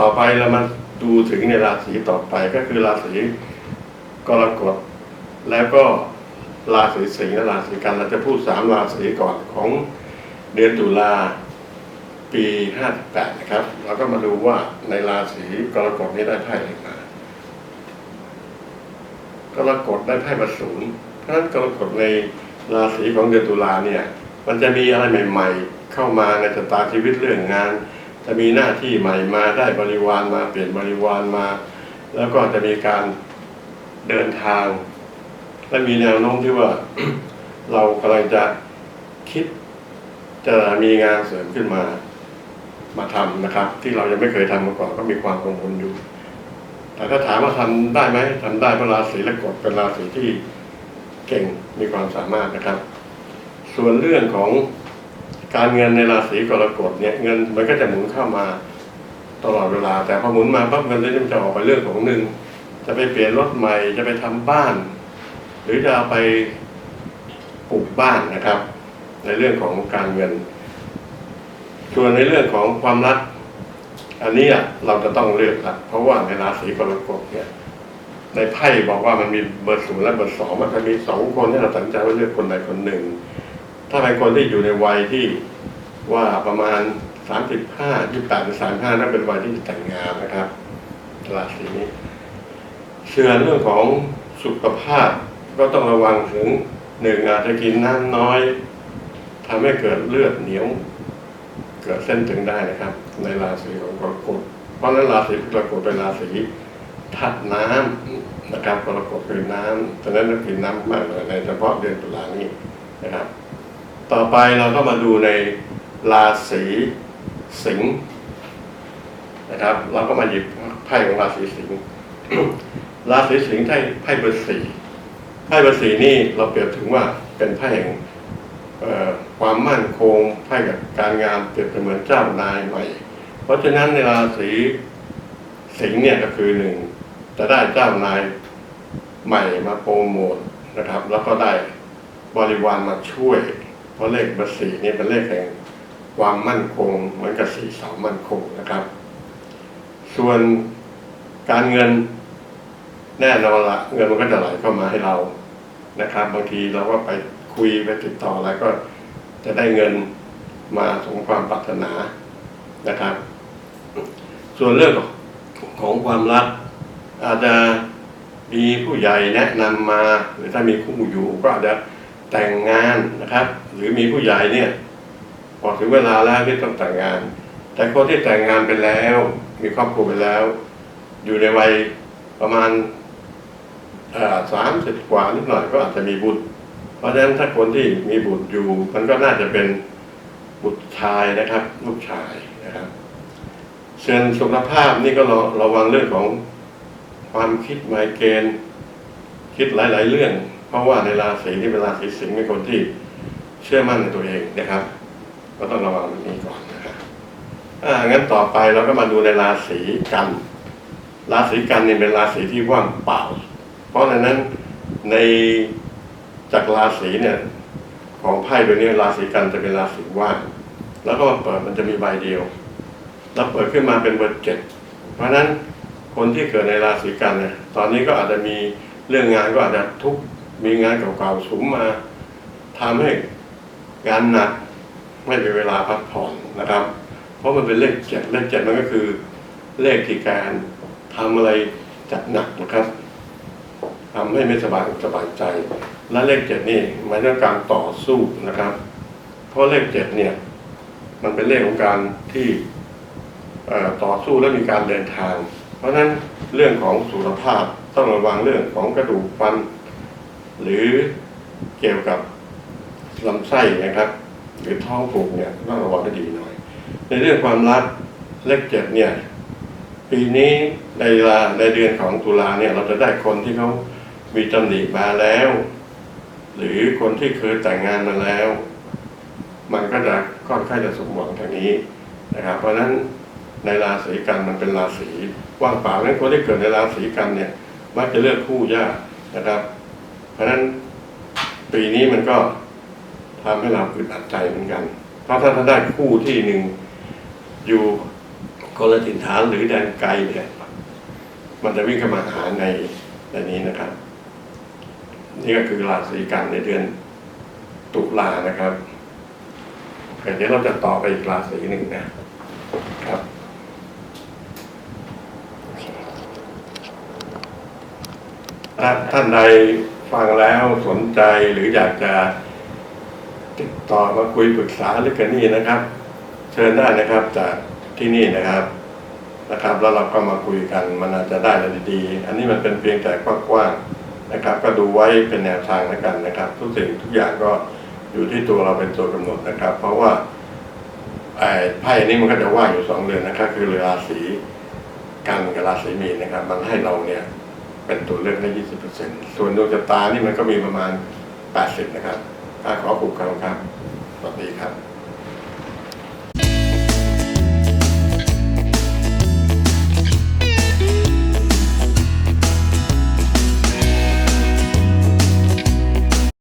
ต่อไปเรามาดูถึงในราศีต่อไปก็คือราศีกรกฎแล้วก็ราศีสิงห์และราศีกันเราจะพูดสามราศีก่อนของเดือนตุลาปี58นะครับเราก็มาดูว่าในราศีกรกฎนี้ได้ไพ่อะไรมากรกฎได้ไพ่ประสูนเพราะฉะนั้นกรกฎในราศีของเดือนตุลาเนี่ย มันจะมีอะไรใหม่ ๆ เข้ามาในชะตาชีวิตเรื่องงาน จะมีหน้าที่ใหม่มาได้บริวารมาเปลี่ยนบริวารมา แล้วก็จะมีการเดินทาง และมีแนวโน้มที่ว่าเรากำลังจะคิดจะมีงานเสริมขึ้นมามาทำนะครับ ที่เรายังไม่เคยทำมาก่อนก็มีความกังวลอยู่ แต่ถ้าถามว่าทำได้ไหมทำได้เพราะราศีและกฎเป็นราศีที่เก่งมีความสามารถนะครับ ส่วนเรื่องของ การเงินในราศีกรกฎเนี่ยเงินมันก็จะหมุนเข้ามาตลอดเวลา แต่พอหมุนมาปั๊บเงินเลยมันจะออกไปเรื่องของหนึ่งจะไปเปลี่ยนรถใหม่จะไปทำบ้าน หรือจะเอาไปปลูกบ้านนะครับ ในเรื่องของการเงิน ส่วนในเรื่องของความรักอันนี้เราจะต้องเลือกละเพราะว่าในราศีกรกฎเนี่ยในไพ่บอกว่ามันมีเบอร์ศูนย์และเบอร์สองมันจะมีสองคนที่เราตัดสินใจว่าเลือกคนใดคนหนึ่ง ถ้าเป็นคนที่อยู่ในวัยที่ว่าประมาณสามสิบห้ายี่แปดสามห้านั่นเป็นวัยที่จะแต่งงานนะครับราศีนี้เชื่อเรื่องของสุขภาพก็ต้องระวังถึงหนึ่งอาจจะกินน้ำน้อยทำให้เกิดเลือดเหนียว เกิดเส้นถึงได้นะครับ ในราศีของกรกฎเพราะฉะนั้นราศีกรกฎเป็นราศีธาตุน้ำนะครับกรกฎคือน้ำฉะนั้นต้องกินน้ำมากเลยในเฉพาะเดือนตุลานี้นะครับ ต่อไปเราก็มาดูในราศีสิงห์นะครับ เราก็มาหยิบไพ่ของราศีสิงห์ราศีสิงห์ไพ่ไพ่เบอร์สี่ไพ่เบอร์สี่นี่เราเปรียบถึงว่าเป็นไพ่แห่งความมั่นคงไพ่กับการงานเปรียบเสมือนเจ้านายใหม่ เพราะฉะนั้นในราศีสิงห์เนี่ยก็คือหนึ่งจะได้เจ้านายใหม่มาโปรโมทนะครับ แล้วก็ได้บริวารมาช่วย ราะเลขเบอร์สี่นี่เป็นเลขแห่งความมั่นคง เหมือนกับสี่เสามั่นคงนะครับ ส่วนการเงินแน่นอนละเงินมันก็จะไหลเข้ามาให้เรานะครับ บางทีเราก็ไปคุยไปติดต่อแล้วก็จะได้เงินมาสมความปรารถนานะครับ ส่วนเรื่องของความรัก อาจจะมีผู้ใหญ่แนะนำมา หรือถ้ามีคู่อยู่ก็อาจจะ แต่งงานนะครับ หรือมีผู้ใหญ่เนี่ยพอถึงเวลาแล้วที่ต้องแต่งงาน แต่คนที่แต่งงานไปแล้ว มีครอบครัวไปแล้ว อยู่ในวัยประมาณสามสิบกว่านิดหน่อยก็อาจจะมีบุตร เพราะฉะนั้นถ้าคนที่มีบุตรอยู่ มันก็น่าจะเป็นบุตรชายนะครับ ลูกชายนะครับส่วนสุขภาพนี่ก็ระระวังเรื่องของความคิดไมเกรนคิดหลาย ๆ เรื่อง เพราะว่าในราศีที่เป็นราศีสิงห์เป็นคนที่เชื่อมั่นในตัวเองนะครับก็ต้องระวังเรื่องนี้ก่อนนะครับอ่างั้นต่อไปเราก็มาดูในราศีกัน ราศีกันเนี่ยเป็นราศีที่ว่างเปล่า เพราะฉะนั้นในจากราศีเนี่ยของไพ่ใบนี้ราศีกันจะเป็นราศีว่าง แล้วก็มาเปิดมันจะมีใบเดียวแล้วเปิดขึ้นมาเป็นเบอร์เจ็ดเพราะฉะนั้นคนที่เกิดในราศีกันเนี่ยตอนนี้ก็อาจจะมีเรื่องงานก็อาจจะทุกข์ มีงานเก่าๆสูงมาทำให้งานหนักไม่มีเวลาพักผ่อนนะครับ เพราะมันเป็นเลขเจ็ดเลขเจ็ดมันก็คือ เลขที่การทำอะไรจัดหนักนะครับทำให้ไม่สบายสบายใจ และเลขเจ็ดนี่หมายถึงการต่อสู้นะครับ เพราะเลขเจ็ดเนี่ย มันเป็นเลขของการที่ต่อสู้และมีการเดินทาง เพราะฉะนั้นเรื่องของสุขภาพต้องระวังเรื่องของกระดูกฟัน หรือเกี่ยวกับลำไส้นะครับ หรือท้องผูกเนี่ยต้องระวังให้ดีหน่อย ในเรื่องความรักเลขเจ็ดเนี่ย ปีนี้ในเวลาในเดือนของตุลาเนี่ย เราจะได้คนที่เขามีตำหนิมาแล้ว หรือคนที่เคยแต่งงานมาแล้ว มันก็จะค่อนข้างจะสมหวังทางนี้นะครับ เพราะฉะนั้นในราศีกันมันเป็นราศีว่างเปล่านั้นคนที่เกิดในราศีกันเนี่ยมักจะเลือกคู่ยากนะครับ ราะฉะนั้นปีนี้มันก็ทำให้เราอึดอัดใจเหมือนกัน เพราะถ้าท่านได้คู่ที่หนึ่งอยู่คนละถิ่นฐานหรือแดนไกลเนี่ยมันจะวิ่งเข้ามาหาในในนี้นะครับ นี่ก็คือราศีกันในเดือนตุลานะครับโอเคเดี๋ยวเราจะต่อไปอีกราศีหนึ่งนะครับถ้าท่านใด ฟังแล้วสนใจหรืออยากจะติดต่อมาคุยปรึกษาหรือกันนี่นะครับ เชิญได้นะครับจากที่นี่นะครับนะครับ แล้วเราก็มาคุยกันมันอาจจะได้อะไรดีๆ อันนี้มันเป็นเพียงแต่กว้างๆนะครับ ก็ดูไว้เป็นแนวทางแล้วกันนะครับ ทุกสิ่งทุกอย่างก็อยู่ที่ตัวเราเป็นตัวกำหนดนะครับ เพราะว่าไอ้ไพ่นี้มันก็จะว่างอยู่สองเรือนนะครับคือราศีกันกับราศีมีนนะครับ มันให้เราเนี่ย เป็นตัวเลือกได้ยี่สิบเปอร์เซ็นส่วนดวงชะตานี่มันก็มีประมาณแปดสิบนะครับขอขอบคุณครับสวัสดีครับ